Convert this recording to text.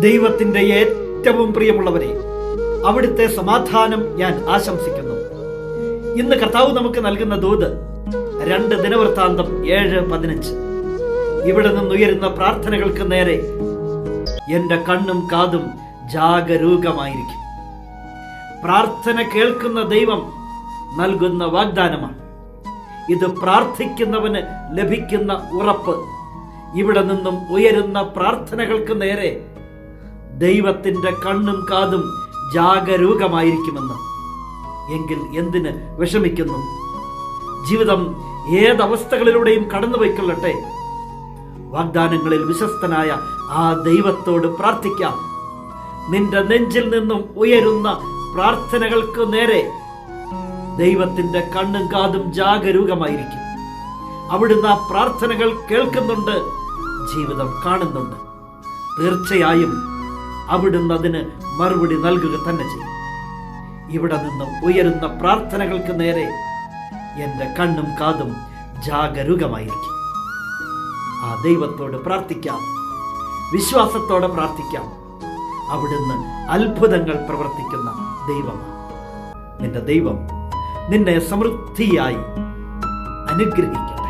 ദൈവത്തിന്റെ ഏറ്റവും പ്രിയമുള്ളവരെ അവിടുത്തെ സമാധാനം ഞാൻ ആശംസിക്കുന്നു. ഇന്ന് കർത്താവ് നമുക്ക് നൽകുന്ന ദൂത് രണ്ട് ദിനവൃത്താന്തം ഏഴ് പതിനഞ്ച്. ഇവിടെ നിന്നുയരുന്ന പ്രാർത്ഥനകൾക്ക് നേരെ എന്റെ കണ്ണും കാതും ജാഗരൂകമായിരിക്കും. പ്രാർത്ഥന കേൾക്കുന്ന ദൈവം നൽകുന്ന വാഗ്ദാനമാണ്. ഇത് പ്രാർത്ഥിക്കുന്നവന് ലഭിക്കുന്ന ഉറപ്പ്. ഇവിടെ നിന്നും ഉയരുന്ന പ്രാർത്ഥനകൾക്ക് നേരെ ദൈവത്തിന്റെ കണ്ണും കാതും ജാഗരൂകമായിരിക്കുമെന്ന്. എങ്കിൽ എന്തിന് വിഷമിക്കുന്നു? ജീവിതം ഏതവസ്ഥകളിലൂടെയും കടന്നുപോയിക്കൊള്ളട്ടെ. വാഗ്ദാനങ്ങളിൽ വിശ്വസ്തനായ ആ ദൈവത്തോട് പ്രാർത്ഥിക്കാം. നിന്റെ നെഞ്ചിൽ നിന്നും ഉയരുന്ന പ്രാർത്ഥനകൾക്ക് നേരെ ദൈവത്തിന്റെ കണ്ണും കാതും ജാഗരൂകമായിരിക്കും. അവിടുന്ന് ആ പ്രാർത്ഥനകൾ കേൾക്കുന്നുണ്ട് ജീവിതം കാണുന്നുണ്ട്. തീർച്ചയായും അവിടുന്ന് അതിന് മറുപടി നൽകുക തന്നെ ചെയ്യും. ഇവിടെ നിന്നും ഉയരുന്ന പ്രാർത്ഥനകൾക്ക് നേരെ എന്റെ കണ്ണും കാതും ജാഗരൂകമായിരിക്കും. ആ ദൈവത്തോട് പ്രാർത്ഥിക്കാം. വിശ്വാസത്തോടെ പ്രാർത്ഥിക്കാം. അവിടുന്ന് അത്ഭുതങ്ങൾ പ്രവർത്തിക്കുന്ന ദൈവമാണ് നിന്റെ ദൈവം നിന്നെ സമൃദ്ധിയായി അനുഗ്രഹിക്കും